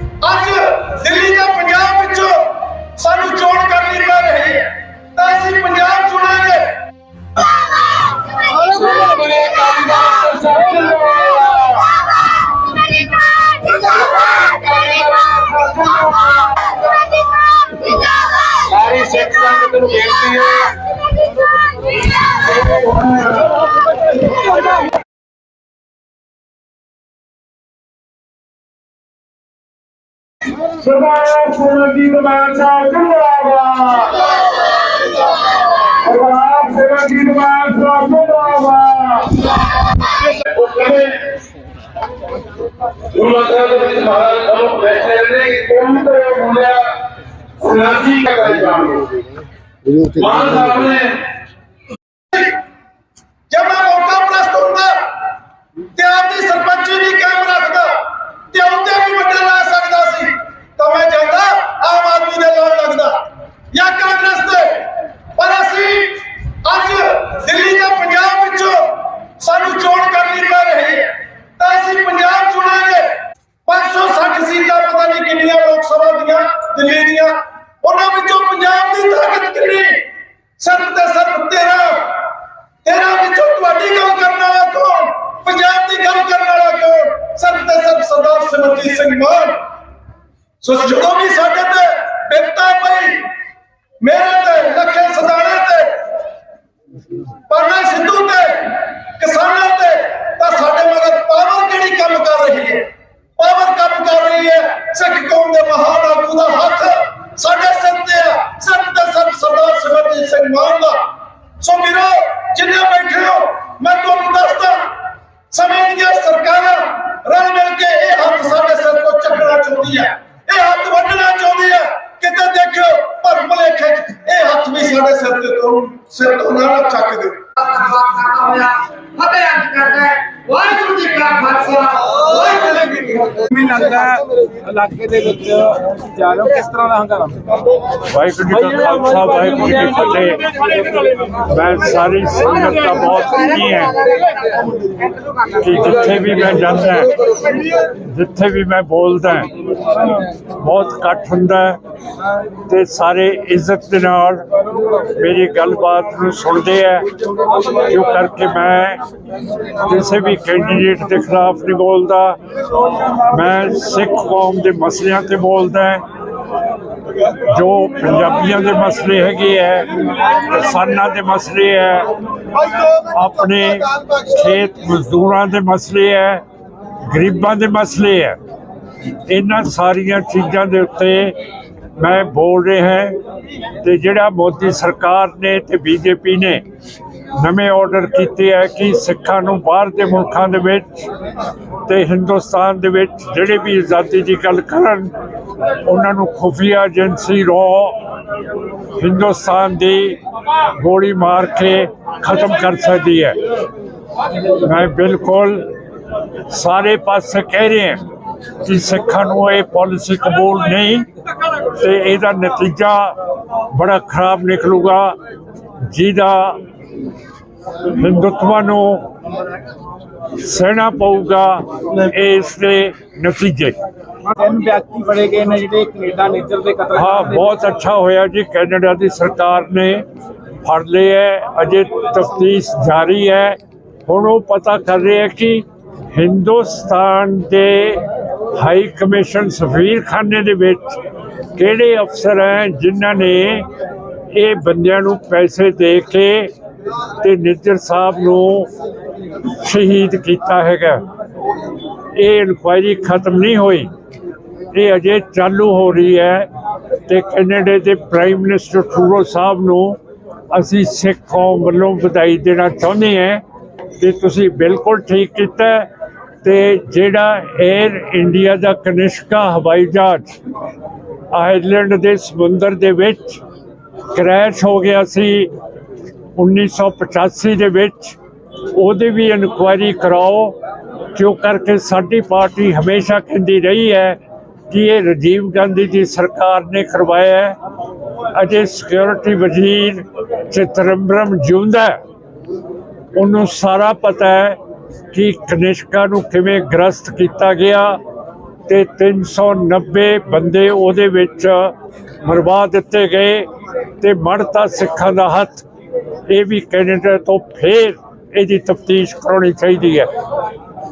ਦਿੱਲੀ ਤੇ ਪੰਜਾਬ ਵਿੱਚੋਂ ਸਾਨੂੰ ਚੋਣ ਕਰਨੀ ਪੈ ਰਹੀ ਹੈ। ਤਾਂ ਅਸੀਂ ਪੰਜਾਬ ਚੁਣਾਂਗੇ। ਸਾਰੀ ਸਿੱਖ ਸੰਗਤ ਨੂੰ ਬੇਨਤੀ ਹੈ। ਸਰਦਾਰ ਸਿਮਰਜੀਤ ਮਾਨ ਸਾਹਿਬ ਜਿੰਦਾਬਾਦ ਸਰਦਾਰ ਸਿਮਰਜੀਤ ਮਾਨ ਸਾਹਿਬ ਜਿੰਦਾਬਾਦ ਉਹਨਾਂ ਦੇ ਵਿੱਚ ਮਹਾਰਾਜ ਤੁਹਾਨੂੰ ਬੈਠੇ ਨੇ ਕੋਣ ਤੇ ਮੁੰਡਿਆ ਸਿਆਸੀ ਕਰਾਈ ਜਾਣਗੇ ਮਾਨ ਸਾਹਿਬ ਨੇ ਜਦ ਮੈਂ ਮੌਕਾ ਪ੍ਰਸਤ ਹੁੰਦਾ ਤੇ ਆਪਦੀ ਸਰਪੰਚੀ ਵੀ ਕਾਇਮ ਰੱਖਦਾ ਤੇ ਉਹਦੇ ਵੀ ਵੱਡਾ ਲਾ ਸਕਦਾ ਸੀ ਤਾਂ ਮੈਂ ਜਾਂਦਾ ਆਮ ਆਦਮੀ ਦੇ ਨਾਲ ਲੱਗਦਾ ਜਾਂ ਕਾਂਗਰਸ ਦੇ ਪਰ ਅਸੀਂ ਅੱਜ ਦਿੱਲੀ ਤੇ ਪੰਜਾਬ ਵਿੱਚੋਂ ਸਾਨੂੰ ਚੋਣ ਕਰਨੀ ਪੈ ਰਹੀ ਹੈ ਤਾਂ ਅਸੀਂ ਪੰਜਾਬ ਚੁਣਾਂਗੇ 560 ਸੀਟਾਂ ਪਤਾ ਨਹੀਂ ਕਿੰਨੀਆਂ ਲੋਕ ਸਭਾ ਦੀਆਂ ਦਿੱਲੀ ਦੀਆਂ ਉਹਨਾਂ ਵਿੱਚੋਂ ਪੰਜਾਬ ਦੀ ਤਾਕਤ ਕਿੰਨੀ? ਸਿਰਫ ਤੇ ਸਿਰਫ 13 ਤੇਰਾ ਵਿੱਚੋਂ ਤੁਹਾਡੀ ਗੱਲ ਕਰਨ ਵਾਲਾ ਕੌਣ? ਪੰਜਾਬ ਦੀ ਗੱਲ ਕਰਨ ਵਾਲਾ ਕੌਣ? ਸਭ ਤੇ ਸਰਦਾਰ ਸਿਮਰਜੀਤ ਸਿੰਘ ਮਾਨ। ਸੋ ਜਦੋਂ ਵੀ ਸਾਡੇ ਤੇ ਬਿਪਤਾ ਪਈ, ਮੇਰੇ ਤੇ ਲੱਖੇ ਸਦਾਣੇ ਤੇ ਪਰਨਾ ਸਿੱਧੂ ਤੇ ਕਿਸਾਨਾਂ ਤੇ ਤਾਂ ਸਾਡੇ ਮਗਰ ਪਾਵਰ ਕਿਹੜੀ ਕੰਮ ਕਰ ਰਹੀ ਹੈ ਪਾਵਰ ਕੰਮ ਕਰ ਰਹੀ ਹੈ ਸਿੱਖ ਕੌਮ ਦੇ ਮਹਾਨ ਆਗੂ ਦਾ ਹੱਥ ਸਾਡੇ ਸਿਰ ਤੇ ਆ ਸਭ ਤੇ ਸਭ ਸਰਦਾਰ ਸਿਮਰਜੀਤ ਸਿੰਘ ਮਾਨ ਦਾ ਸੋ ਵੀਰੋ ਜਿੰਨੇ ਬੈਠੇ ਹੋ ਮੈਂ ਤੁਹਾਨੂੰ ਦੱਸਦਾ ਸਮੇਂ ਦੀਆਂ ਸਰਕਾਰਾਂ ਰਲ ਮਿਲ ਕੇ ਇਹ ਹੱਥ ਸਾਡੇ ਸਿਰ ਤੋਂ ਚੱਕਣਾ ਚਾਹੁੰਦੀ ਹੈ ਮੈਨੂੰ ਲੱਗਦਾ ਇਲਾਕੇ ਦੇ ਵਿੱਚ ਜਾ ਰਹੇ ਹੋ? ਕਿਸ ਤਰ੍ਹਾਂ ਦਾ ਹੰਗਾਰਾ? ਵਾਹਿਗੁਰੂ ਜੀ ਕਾ ਖਾਲਸਾ ਵਾਹਿਗੁਰੂ ਜੀ ਕੀ ਫਤਿਹ। ਮੈਂ ਸਾਰੀ ਸੰਗਤ ਦਾ ਬਹੁਤ ਕੀ ਹੈ ਕਿ ਜਿੱਥੇ ਵੀ ਮੈਂ ਜਾਂਦਾ ਹਾਂ, ਜਿੱਥੇ ਵੀ ਮੈਂ ਬੋਲਦਾ ਬਹੁਤ ਇਕੱਠ ਹੁੰਦਾ ਹੈ। ਤੇ ਸਾਰੇ ਇੱਜ਼ਤ ਦੇ ਨਾਲ ਮੇਰੀ ਗੱਲਬਾਤ ਨੂੰ ਸੁਣਦੇ ਆ। ਜੋ ਕਰਕੇ ਮੈਂ ਕਿਸੇ ਵੀ ਕੈਂਡੀਡੇਟ ਦੇ ਖਿਲਾਫ ਨਹੀਂ ਬੋਲਦਾ। ਮੈਂ ਸਿੱਖ ਕੌਮ ਦੇ ਮਸਲਿਆਂ ਤੇ ਬੋਲਦਾ ਜੋ ਪੰਜਾਬੀਆਂ ਦੇ ਮਸਲੇ ਹੈਗੇ ਹੈ ਕਿਸਾਨਾਂ ਦੇ ਮਸਲੇ ਹੈ ਆਪਣੇ ਖੇਤ ਮਜ਼ਦੂਰਾਂ ਦੇ ਮਸਲੇ ਹੈ ਗਰੀਬਾਂ ਦੇ ਮਸਲੇ ਹੈ ਇਹਨਾਂ ਸਾਰੀਆਂ ਚੀਜ਼ਾਂ ਦੇ ਉੱਤੇ ਮੈਂ ਬੋਲ ਰਿਹਾ ਹਾਂ ਤੇ ਜਿਹੜਾ ਮੋਦੀ ਸਰਕਾਰ ਨੇ ਤੇ ਬੀਜੇਪੀ ਨੇ ਨਵੇਂ ਆਰਡਰ ਕੀਤੇ ਹੈ ਕਿ ਸਿੱਖਾਂ ਨੂੰ ਬਾਹਰ ਦੇ ਮੁਲਕਾਂ ਦੇ ਵਿੱਚ ਤੇ ਹਿੰਦੁਸਤਾਨ ਦੇ ਵਿੱਚ ਜਿਹੜੇ ਵੀ ਆਜ਼ਾਦੀ ਦੀ ਗੱਲ ਕਰਨ, ਉਹਨਾਂ ਨੂੰ ਖੁਫੀਆ ਏਜੰਸੀ ਰੋ ਹਿੰਦੁਸਤਾਨ ਦੀ ਗੋਲੀ ਮਾਰ ਕੇ ਖਤਮ ਕਰ ਸਕਦੀ ਹੈ। ਮੈਂ ਬਿਲਕੁਲ ਸਾਰੇ ਪਾਸੇ ਕਹਿ ਰਹੇ ਹਾਂ ਕਿ ਸਿੱਖਾਂ ਨੂੰ ਇਹ ਪਾਲਿਸੀ ਕਬੂਲ ਨਹੀਂ ਤੇ ਇਹਦਾ ਨਤੀਜਾ ਬੜਾ ਖਰਾਬ ਨਿਕਲੂਗਾ ਜਿਹਦਾ ਹਿੰਦੁਤਵਾਂ ਨੂੰ ਸਹਿਣਾ ਪਊਗਾ ਇਸ ਦੇ ਨਤੀਜੇ ਤਿੰਨ ਵਿਅਕਤੀ ਫੜੇ ਗਏ ਨੇ ਜਿਹੜੇ ਕੈਨੇਡਾ ਨੇਚਰ ਦੇ ਕਤਲ ਹਾਂ। ਬਹੁਤ ਅੱਛਾ ਹੋਇਆ ਜੀ ਕੈਨੇਡਾ ਦੀ ਸਰਕਾਰ ਨੇ ਫੜ ਲਏ ਹੈ ਅਜੇ ਤਫਤੀਸ਼ ਜਾਰੀ ਹੈ ਹੁਣ ਉਹ ਪਤਾ ਕਰ ਰਹੇ ਹੈ ਕਿ ਹਿੰਦੁਸਤਾਨ ਦੇ ਹਾਈ ਕਮਿਸ਼ਨ ਸਫੀਰ ਖਾਨੇ ਦੇ ਵਿੱਚ ਕਿਹੜੇ ਅਫਸਰ ਹੈ ਜਿਨ੍ਹਾਂ ਨੇ ਇਹ ਬੰਦਿਆਂ ਨੂੰ ਪੈਸੇ ਦੇ ਕੇ ਤੇ ਨਿੱਜਰ ਸਾਹਿਬ ਨੂੰ ਸ਼ਹੀਦ ਕੀਤਾ ਹੈਗਾ? ਇਹ ਇਨਕੁਆਇਰੀ ਖਤਮ ਨਹੀਂ ਹੋਈ। ਇਹ ਅਜੇ ਚਾਲੂ ਹੋ ਰਹੀ ਹੈ ਤੇ ਕੈਨੇਡਾ ਦੇ ਪ੍ਰਾਈਮ ਮਿਨਿਸਟਰ ਟਰੂਡੋ ਸਾਹਿਬ ਨੂੰ ਅਸੀਂ ਸਿੱਖ ਕੌਮ ਵੱਲੋਂ ਵਧਾਈ ਦੇਣਾ ਚਾਹੁੰਦੇ ਹਾਂ ਕਿ ਤੁਸੀਂ ਬਿਲਕੁਲ ਠੀਕ ਕੀਤਾ ਹੈ ਤੇ ਜਿਹੜਾ 에ਅਰ ਇੰਡੀਆ ਦਾ ਕਨਿਸ਼ਕਾ ਹਵਾਈ ਜਹਾਜ਼ ਆਇਰਲੈਂਡ ਦੇ ਸਮੁੰਦਰ ਦੇ ਵਿੱਚ ਕ੍ਰੈਸ਼ ਹੋ ਗਿਆ ਸੀ। 1985 ਦੇ ਵਿੱਚ ਉਹਦੀ ਵੀ ਇਨਕੁਆਇਰੀ ਕਰਾਓ ਕਿਉਂ ਕਰਕੇ ਸਾਡੀ ਪਾਰਟੀ ਹਮੇਸ਼ਾ ਕਹਿੰਦੀ ਰਹੀ ਹੈ ਕਿ ਇਹ ਰਾਜੀਵ ਗਾਂਧੀ ਦੀ ਸਰਕਾਰ ਨੇ ਕਰਵਾਇਆ ਹੈ। ਅਜੇ ਸਿਕਿਉਰਿਟੀ ਵਜ਼ੀਰ ਚਿਤਰੰਬਰਮ ਜਿਉਂਦਾ ਉਹਨੂੰ ਸਾਰਾ ਪਤਾ ਹੈ ਕਿ ਕਨਿਸ਼ਕਾ ਨੂੰ ਕਿਵੇਂ ਗ੍ਰਸਤ ਕੀਤਾ ਗਿਆ। ਤੇ 390 ਬੰਦੇ ਉਹਦੇ ਵਿੱਚ ਮਰਵਾ ਦਿੱਤੇ ਗਏ ਤੇ ਮੜਤਾ ਸਿੱਖਾਂ ਦਾ ਹੱਥ। ਇਹ ਵੀ ਕੈਨੇਡਾ ਤੋਂ ਫੇਰ ਇਹਦੀ ਤਫਤੀਸ਼ ਕਰਾਉਣੀ ਚਾਹੀਦੀ ਹੈ।